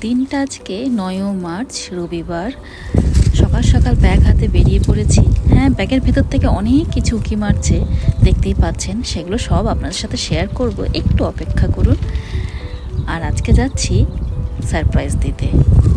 দিনটা আজকে নয় মার্চ, রবিবার। সকাল সকাল ব্যাগ হাতে বেরিয়ে পড়েছি। হ্যাঁ ব্যাগের ভেতর থেকে অনেক কিছু উঁকি মারছে, দেখতেই পাচ্ছেন। সেগুলো সব আপনাদের সাথে শেয়ার করব। একটু অপেক্ষা করুন। আর আজকে যাচ্ছি সারপ্রাইজ দিতে।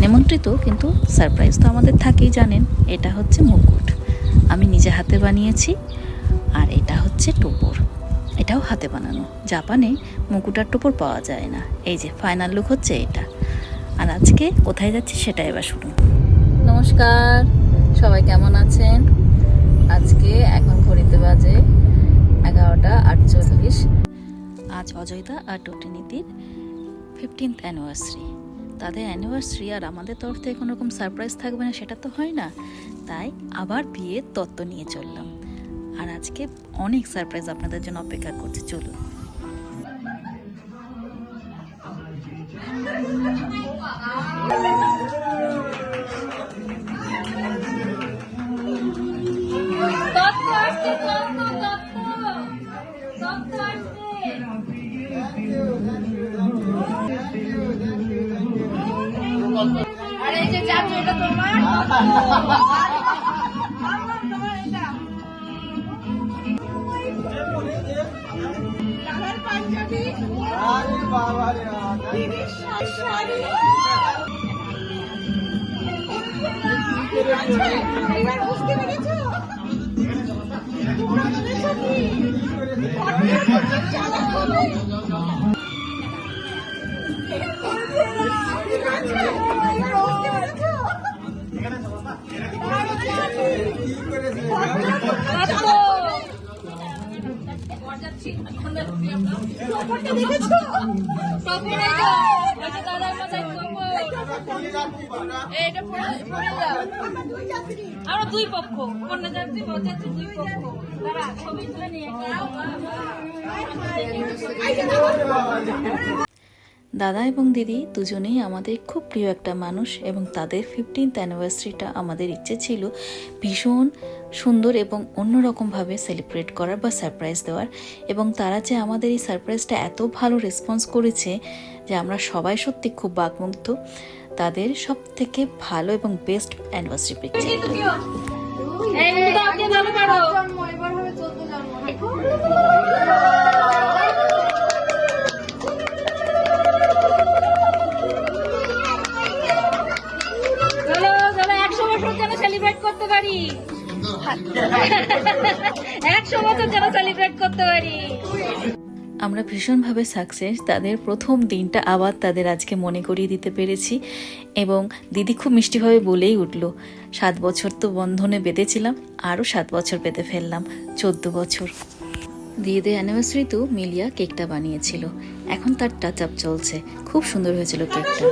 নিমন্ত্রিত, কিন্তু সারপ্রাইজ তো আমাদের থাকেই, জানেন। এটা হচ্ছে মুকুট। আমি নিজে হাতে বানিয়েছি, আর এটা হচ্ছে টোপর। এটাও হাতে বানানো। জাপানে মুকুট আর টোপর পাওয়া যায় না। এই যে ফাইনাল লুক হচ্ছে এটা। আর আজকে কোথায় যাচ্ছি সেটা এবার শুনুন নমস্কার, সবাই কেমন আছেন? আজকে এখন ঘড়িতে বাজে এগারোটা আটচল্লিশ। আজ অজয়দা আর টটিনীতির ফিফটিন্থ অ্যানিভার্সারি তাদের অ্যানিভার্সারি আর আমাদের তরফ থেকে কোনো রকম সারপ্রাইজ থাকবে না, সেটা তো হয় না। তাই আবার বিয়ের তত্ত্ব নিয়ে চললাম। আর আজকে অনেক সারপ্রাইজ আপনাদের জন্য অপেক্ষা করছে, চলুন। এবার বুঝতে পেরেছ পুরাতনের ছবি চালাক হবে বুঝতে পেরেছ খবরটা দেখেছ তপন এই যে ওই যে দাদার মাথায় খবর এইটা পড়ে পড়ে যাও দুই যাত্রী। আমরা দুই পক্ষ। কন্যা যাত্রী বরযাত্রী দুই পক্ষ। তারা ছবি তুলে নিয়ে দাদা এবং দিদি দুজনেই আমাদের খুব প্রিয় একটা মানুষ এবং তাদের ফিফটিন্থ অ্যানিভার্সারিটা আমাদের ইচ্ছে ছিল ভীষণ সুন্দর এবং অন্যরকমভাবে সেলিব্রেট করার বা সারপ্রাইজ দেওয়ার। এবং তারা যে আমাদের এই সারপ্রাইজটা এত ভালো রেসপন্স করেছে যে আমরা সবাই সত্যি খুব বাকমুগ্ধ। তাদের সব থেকে ভালো এবং বেস্ট অ্যানিভার্সারি পিকচার এই দাও কে ভালো করতে পারি? একশো বছর যেন সেলিব্রেট করতে পারি। আমরা ভীষণভাবে সাকসেস তাদের প্রথম দিনটা আবার তাদের আজকে মনে করিয়ে দিতে পেরেছি এবং দিদি খুব মিষ্টিভাবে বলেই উঠল সাত বছর তো বন্ধনে বেঁধেছিলাম আরও সাত বছর বেঁধে ফেললাম চোদ্দ বছর। দিদিদের অ্যানিভার্সারিতেও মিলিয়া কেকটা বানিয়েছিল এখন তার টাচ আপ চলছে খুব সুন্দর হয়েছিল কেকটা।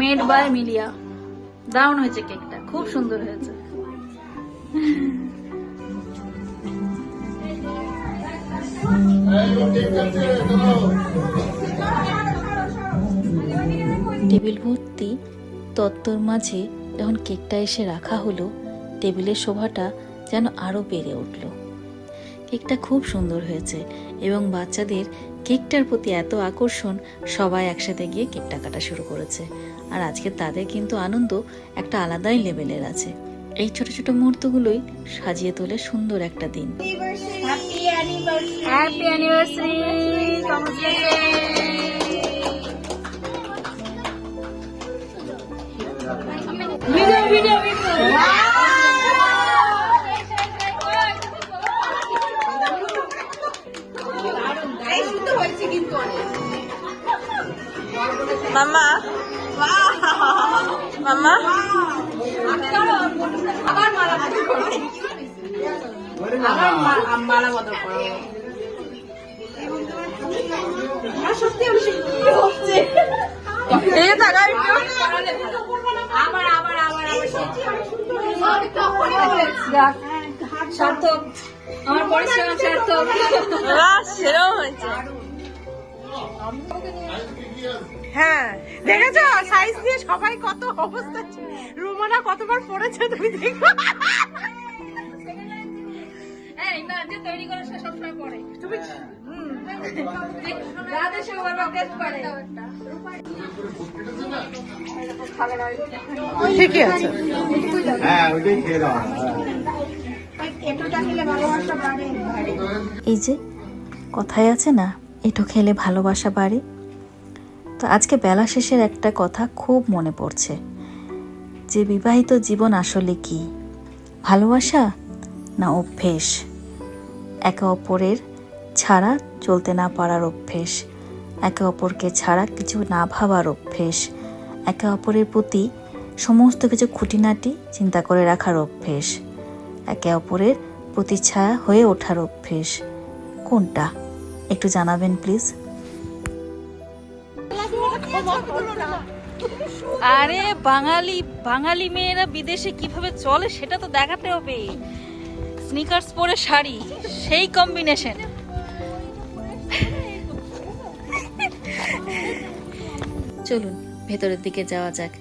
মেড বাই মিলিয়া। দারুণ হয়েছে কেকটা খুব সুন্দর হয়েছে। টেবিল ভর্তি তত্ত্বর মাঝে যখন কেকটা এসে রাখা হলো, টেবিলের শোভাটা যেন আরও বেড়ে উঠল। কেকটা খুব সুন্দর হয়েছে এবং বাচ্চাদের কেকটার প্রতি এত আকর্ষণ, সবাই একসাথে গিয়ে কেকটা কাটা শুরু করেছে। আর আজকে তাদের কিন্তু আনন্দ একটা আলাদাই লেভেলের আছে। এই ছোট ছোট মুহূর্তগুলোই সাজিয়ে তোলে সুন্দর একটা দিন। Happy anniversary video video video এই সুন্দর হয়েছে কিন্তু অনেক। মামা মামা আবার মালা বদল করো সত্যি আমি কি হচ্ছে এই যে আবার আবার সার্থক। আমার পরিশ্রম সার্থক। সেরকম হয়েছে। হ্যাঁ দেখেছ? সাইজ দিয়ে সবাই কত অবস্থা রুমানা কতবার পড়েছে তুমি দেখো। এই না যে তৈরি করে সে সবসময় পড়ে। তুমি রাধে সে ওভাবে করে। ঠিকই আছে। হ্যাঁ ওইটাই খেয়ে দাও। এতটা খেলে ভালোবাসা বাড়ে এই যে কথায় আছে না এটো খেলে ভালোবাসা বাড়ে। তো আজকে বেলা শেষের একটা কথা খুব মনে পড়ছে। যে বিবাহিত জীবন আসলে কি? ভালোবাসা না অভ্যেস? একে অপরের ছাড়া চলতে না পারার অভ্যেস। একে অপরকে ছাড়া কিছু না ভাবার অভ্যেস। একে অপরের প্রতি সমস্ত কিছু খুঁটিনাটি চিন্তা করে রাখার অভ্যেস। একে অপরের প্রতি ছায়া হয়ে ওঠার অভ্যেস। কোনটা? একটু জানাবেন, প্লিজ। আরে বাঙালি বাঙালি মেয়েরা বিদেশে কীভাবে চলে সেটা তো দেখাতে হবে। স্নিকার্স পরে শাড়ি, সেই কম্বিনেশন চলুন, ভেতরের দিকে যাওয়া যাক।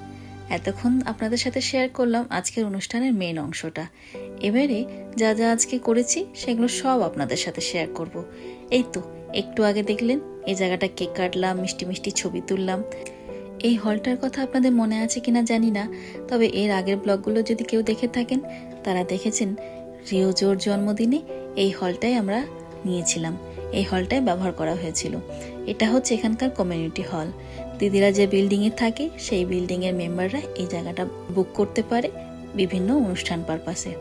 এতক্ষণ আপনাদের সাথে শেয়ার করলাম আজকের অনুষ্ঠানের মেন অংশটা। এবারে যা যা আজকে করেছি, সেগুলো সব আপনাদের সাথে শেয়ার করব। এই তো, একটু আগে দেখলেন, এই জায়গাটা কেক কাটলাম, মিষ্টি মিষ্টি ছবি তুললাম। এই হলটার কথা আপনাদের মনে আছে কিনা জানি না, তবে এর আগের ব্লগগুলো যদি কেউ দেখে থাকেন, তারা দেখেছেন রিওজোর জন্মদিনে এই হলটাই আমরা নিয়েছিলাম। এই হলটাই ব্যবহার করা হয়েছিল। এটা হচ্ছে এখানকার কমিউনিটি হল। দিদিরা যে বিল্ডিংয়ে থাকে, সেই বিল্ডিংয়ের মেম্বাররা এই জায়গাটা বুক করতে পারে বিভিন্ন অনুষ্ঠান পারপাসে।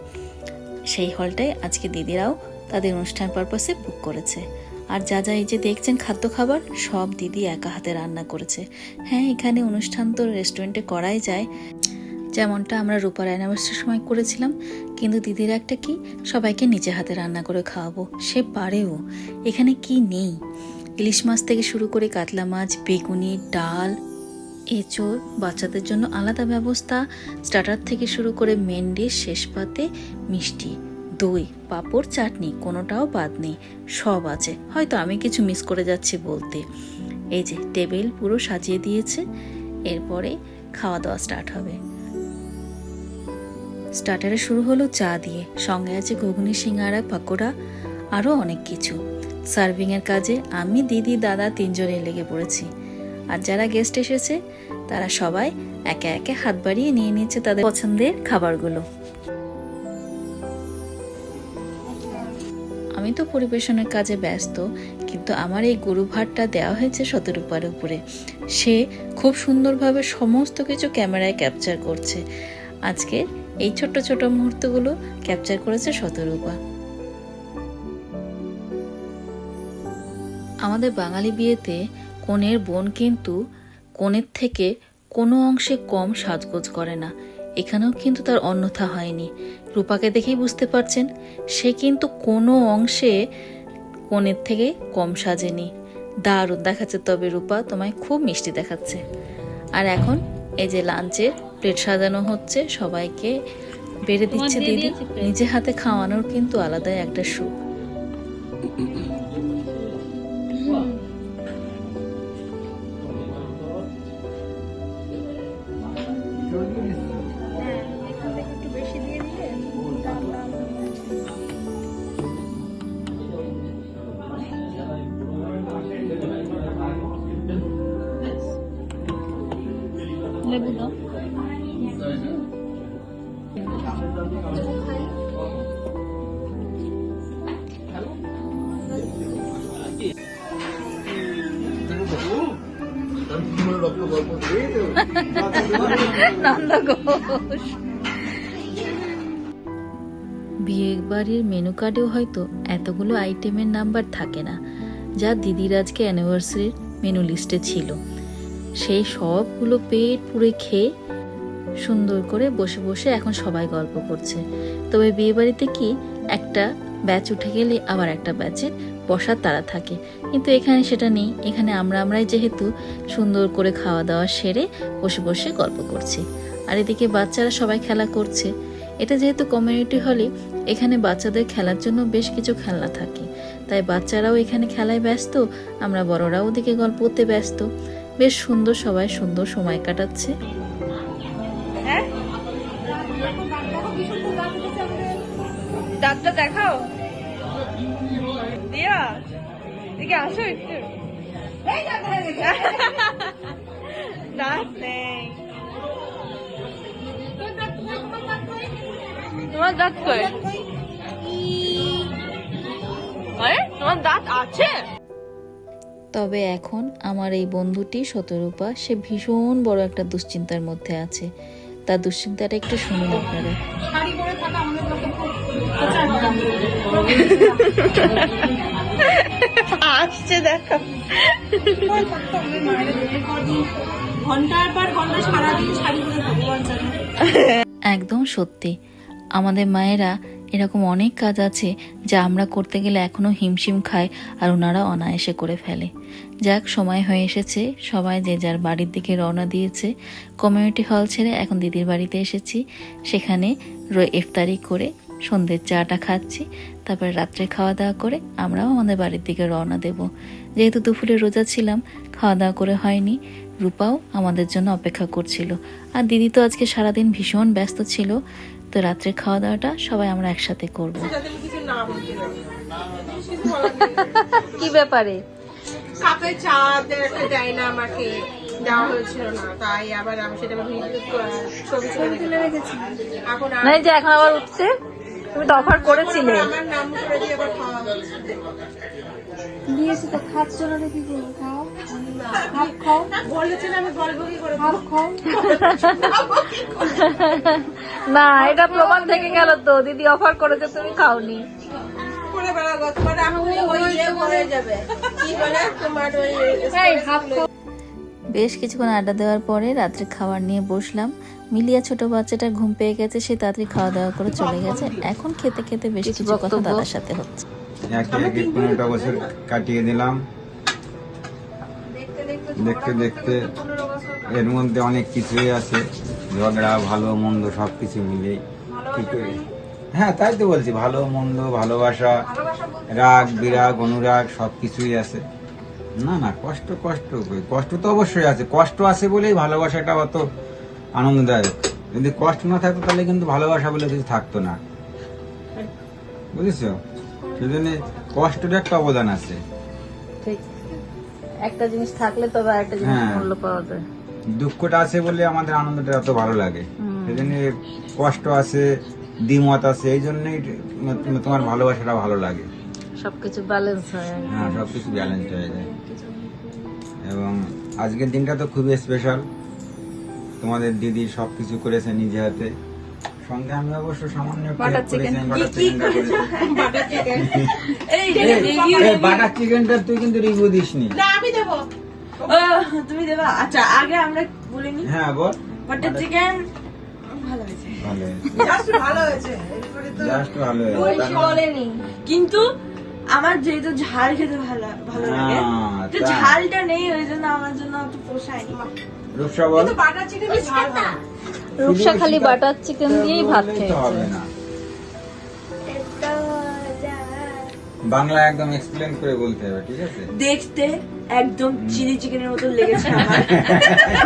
সেই হলটাই আজকে দিদিরাও তাদের অনুষ্ঠান পারপাসে বুক করেছে। আর যা যা এই যে দেখছেন খাদ্য খাবার, সব দিদি একা হাতে রান্না করেছে। হ্যাঁ এখানে অনুষ্ঠান তো রেস্টুরেন্টে করাই যায়। যেমনটা আমরা রূপার অ্যানিভার্সারির সময় করেছিলাম, কিন্তু দিদির একটা কি, সবাইকে নিজে হাতে রান্না করে খাওয়াবো। সে পারেও। এখানে কি নেই? ইলিশ মাছ থেকে শুরু করে কাতলা মাছ, বেগুনি, ডাল, এঁচোড়, বাচ্চাদের জন্য আলাদা ব্যবস্থা। স্টার্টার থেকে শুরু করে মেন ডিশ শেষ পাতে মিষ্টি। দই, পাঁপড়, চাটনি, কোনোটাও বাদ নেই, সব আছে। হয়তো আমি কিছু মিস করে যাচ্ছি বলতে। এই যে টেবিল পুরো সাজিয়ে দিয়েছে, এরপরে খাওয়া দাওয়া স্টার্ট হবে স্টার্টারে শুরু হলো চা দিয়ে, সঙ্গে আছে ঘুগনি, সিঙ্গারা, পাকোড়া আরও অনেক কিছু। সার্ভিংয়ের কাজে আমি, দিদি, দাদা তিনজনে লেগে পড়েছি। আর যারা গেস্ট এসেছে, তারা সবাই একে একে হাত বাড়িয়ে নিয়ে নিচ্ছে তাদের পছন্দের খাবারগুলো। আমি তো পরিবেশনের কাজে ব্যস্ত, কিন্তু আমার এই গরু ভাতটা দেওয়া হয়েছে শতরূপার উপরে। সে খুব সুন্দরভাবে সমস্ত কিছু ক্যামেরায় ক্যাপচার করছে। আজকে এই ছোট ছোট মুহূর্তগুলো ক্যাপচার করেছে শতরূপা। আমাদের বাঙালি বিয়েতে কনের বোন কিন্তু কনের থেকে কোনো অংশে কম সাজগোজ করে না। এখানেও কিন্তু তার অন্যথা হয়নি। রূপাকে দেখেই বুঝতে পারছেন সে কিন্তু কোনো অংশে কনের থেকে কম সাজেনি। দারুণ দেখাচ্ছে তবে রূপা তোমায় খুব মিষ্টি দেখাচ্ছে। আর এখন এই যে লাঞ্চের প্লেট সাজানো হচ্ছে সবাইকে বেড়ে দিচ্ছে দিদি। নিজে হাতে খাওয়ানোর কিন্তু আলাদাই একটা সুখ। লেবু দাও নন্দ বিয়ে বাড়ির মেনু কার্ডেও হয়তো এতগুলো আইটেমের নাম্বার থাকে না, যা দিদির আজকে অ্যানিভার্সারির মেনু লিস্টে ছিল। সেই সবগুলো পেট পুরে খেয়ে সুন্দর করে বসে বসে এখন সবাই গল্প করছে। তবে বিয়ে বাড়িতে কি একটা ব্যাচ উঠে গেলে আবার একটা ব্যাচের বসার তারা থাকে? কিন্তু এখানে সেটা নেই। এখানে আমরা আমরাই যেহেতু সুন্দর করে খাওয়া দাওয়া সেরে বসে বসে গল্প করছি। আর এদিকে বাচ্চারা সবাই খেলা করছে। এটা যেহেতু কমিউনিটি হলে এখানে বাচ্চাদের খেলার জন্য বেশ কিছু খেলনা থাকে। তাই বাচ্চারাও এখানে খেলায় ব্যস্ত, আমরা বড়রাও ওদিকে গল্প করতে ব্যস্ত। বেশ সুন্দর, সবাই সুন্দর সময় কাটাচ্ছে। হ্যাঁ? দাঁতটা দেখাও। দিয়া আসো দাঁত তোমার দাঁত কই? তোমার দাঁত আছে? তবে এখন আমার এই বন্ধুটি শতরূপা সে ভীষণ বড় একটা দুশ্চিন্তার মধ্যে আছে। তার দুশ্চিন্তাটা একটু শুনুন আপনারা। শাড়ি পরে থাকা আমাদের পক্ষে খুব আসছে দেখো। ঘণ্টার পর ঘণ্টা সারাদিন শাড়ি পরে একদম সত্যি। আমাদের মায়েরা এরকম অনেক কাজ আছে যা আমরা করতে গেলে এখনও হিমশিম খায় আর ওনারা অনায়াসে করে ফেলে। যাক, সময় হয়ে এসেছে। সবাই যে যার বাড়ির দিকে রওনা দিয়েছে। কমিউনিটি হল ছেড়ে এখন দিদির বাড়িতে এসেছি। সেখানে ইফতারি করে সন্ধ্যের চাটা খাচ্ছি। তারপরে রাত্রে খাওয়া দাওয়া করে আমরাও আমাদের বাড়ির দিকে রওনা দেব। যেহেতু দুপুরে রোজা ছিলাম খাওয়া দাওয়া করে হয়নি। রূপাও আমাদের জন্য অপেক্ষা করছিল। আর দিদি তো আজকে সারাদিন ভীষণ ব্যস্ত ছিল। তো রাত্রে খাওয়া দাওয়াটা সবাই আমরা একসাথে করব। কি ব্যাপারে? কাপে চা একটা দেয় না আমাকে দেওয়া হয়েছিল না তাই আবার আমি সেটা ভিডিও ছবি তুলে রেখেছি। এখন আর নাই যে এখন আবার উঠছে? তুমি তো অফার করেছিলে। দিয়েছি তো খাচ্ছ না দেখি খাও। হাফ খাও। আমি করে হাফ খাও। না এটা প্রমাণ থেকে গেল তো দিদি অফার করেছে তুমি খাওনি। করে বেড়াবো তোমার এখন ওই ইয়ে হয়ে যাবে। কি বলে? তোমার ওই হাফ খাও বেশ কিছুক্ষণ আড্ডা দেওয়ার পরে রাত্রে খাবার নিয়ে বসলাম। মিলিয়া ছোট বাচ্চাটা ঘুম পেয়ে গেছে সে তাড়াতাড়ি খাওয়া দাওয়া করে চলে গেছে। এখন খেতে খেতে বেশ কিছু কথা দাদার সাথে হচ্ছে। একে একে পনেরোটা বছর কাটিয়ে দিলাম। দেখতে দেখতে এর মধ্যে অনেক কিছুই আছে। ঝগড়া ভালো মন্দ সব কিছু মিলেই হ্যাঁ তাই তো বলছি ভালো মন্দ ভালোবাসা রাগ বিরাগ অনুরাগ সব কিছুই আছে। না না কষ্ট কষ্ট কষ্ট তো অবশ্যই আছে। কষ্ট আছে বলেই ভালোবাসাটা অত আনন্দদায়ক। যদি কষ্ট না থাকতো তাহলে কিন্তু ভালোবাসা বলে কিছু থাকতো না। বুঝেছ? সেজন্য কষ্টের একটা অবদান আছে। ঠিক। একটা জিনিস থাকলে তবে একটা জিনিস হ্যাঁ। মূল্য পাওয়া যায়। দুঃখটা আছে বলে আমাদের আনন্দটা এত ভালো লাগে। সেজন্য কষ্ট আছে দ্বিমত আছে এই জন্যই তোমার ভালোবাসাটা ভালো লাগে। সবকিছু ব্যালেন্স হয় হ্যাঁ সবকিছু ব্যালেন্স হয়ে যায়। এবং আজকের দিনটা তো খুবই স্পেশাল তোমাদের দিদি সবকিছু করেছে নিজে হাতে। সঙ্গে আমি অবশ্য সামান্য। এই এই বাটার চিকেনটা তুই কিন্তু রিভিউ দিসনি। না আমি দেবো। তুমি দেবা? আচ্ছা আগে আমরা বলে নি হ্যাঁ বল। বাটার চিকেন ভালো হয়েছে। ভালো হয়েছে। জাস্ট ভালো হয়েছে। জাস্ট ভালো হয়েছে। বলেনি। কিন্তু আমার যেহেতু ঝাল খেতে ভালো ভালো লাগে তো ঝালটা নেই ওই জন্য আমার জন্য একটু পোষায়নি। রূপসা বল। কিন্তু বাটার চিকেন ঝাল না রূপসা খালি বাটার চিকেন দিয়েই ভাত খেয়েছে হবে না। বাংলা একদম এক্সপ্লেন করে বলতে হবে ঠিক আছে? দেখতে একদম চিলি চিকেনের মতো লেগেছে আমার।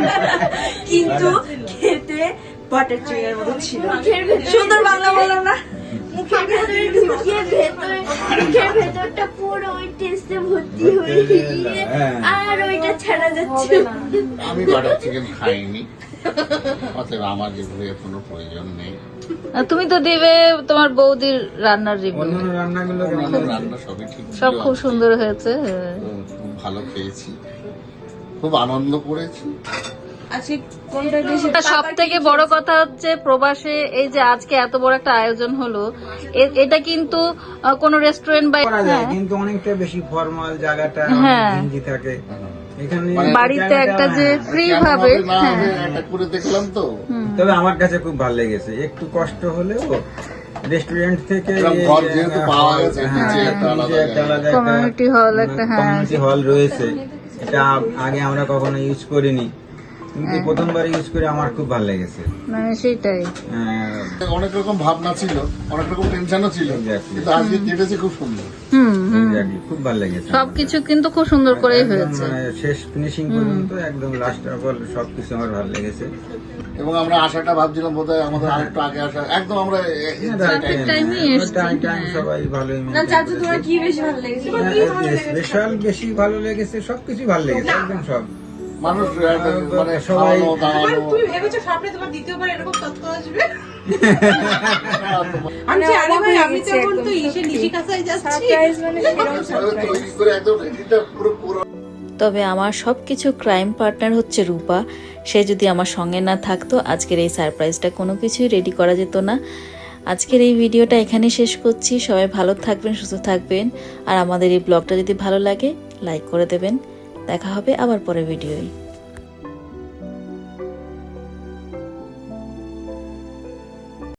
কিন্তু খেতে বাটার চিকেনের মতো ছিল। সুন্দর বাংলা বললাম না? মুখের ভেতরে মুখের ভেতরে মুখের ভেতরটা পুরো ওই টেস্টে ভর্তি হয়ে গিয়ে হ্যাঁ। আর ওইটা ছাড়া যাচ্ছে আমি বাটার চিকেন খাইনি। অতএব আমার কোনো প্রয়োজন নেই। তুমি তো দেবে তোমার বৌদির রান্নার রিভিউ রান্নাগুলো রান্না সবই ঠিক সব খুব সুন্দর হয়েছে হ্যাঁ। খুব ভালো খেয়েছি। খুব আনন্দ করেছি। সব থেকে বড় কথা হচ্ছে প্রবাসে এই যে আজকে এত বড় একটা আয়োজন হলো এটা কিন্তু কোনো রেস্টুরেন্ট বা হ্যাঁ, কিন্তু অনেকটা বেশি ফর্মাল জায়গাটা হ্যাঁ। থাকে। বাড়িতে একটা যে হ্যাঁ। ফ্রি ভাবে হবে না হবে এটা করে দেখলাম তো। তবে আমার কাছে খুব ভালো লেগেছে। একটু কষ্ট হলেও রেস্টুরেন্ট থেকে গেছে, নিচে একটা হ্যাঁ। কমিউনিটি হল রয়েছে। এটা আগে আমরা কখনো ইউজ করিনি। কিন্তু হ্যাঁ। প্রথমবার ইউজ করে আমার খুব ভালো লেগেছে। মানে সেটাই অনেক রকম ভাবনা ছিল অনেক রকম টেনশনও ছিল কিন্তু আজকে কেটেছে খুব সুন্দর। খুব ভালো লেগেছে সবকিছু কিন্তু খুব সুন্দর করেই হয়েছে। মানে শেষ ফিনিশিং পর্যন্ত একদম লাস্ট অফ অল সবকিছু আমার ভালো লেগেছে। এবং আমরা আশাটা ভাবছিলাম বোধহয় আমাদের আরেকটু আগে আসা। একদম আমরা টাইম টাইম সবাই ভালোই না চাচু তোমার কি বেশি ভালো লেগেছে? স্পেশাল বেশি ভালো লেগেছে সবকিছু ভালো লেগেছে একদম সব। মানুষ মানে সবাই- খাওয়ানো তোমার- দাওয়ানো। তুমি ভেবেছো স্বপ্নে তোমার দ্বিতীয়বার এরকম তথ্য আসবে? আমি মানে আরে ভাই আমি তো ইসে। যাচ্ছি। সারপ্রাইজ মানে পুরো তবে আমার সব কিছু ক্রাইম পার্টনার হচ্ছে রূপা। সে যদি আমার সঙ্গে না থাকতো আজকের এই সারপ্রাইজটা কোনো কিছুই রেডি করা যেত না। আজকের এই ভিডিওটা এখানে শেষ করছি। সবাই ভালো থাকবেন সুস্থ থাকবেন। আর আমাদের এই ব্লগটা যদি ভালো লাগে লাইক করে দেবেন। দেখা হবে আবার পরে ভিডিওয়।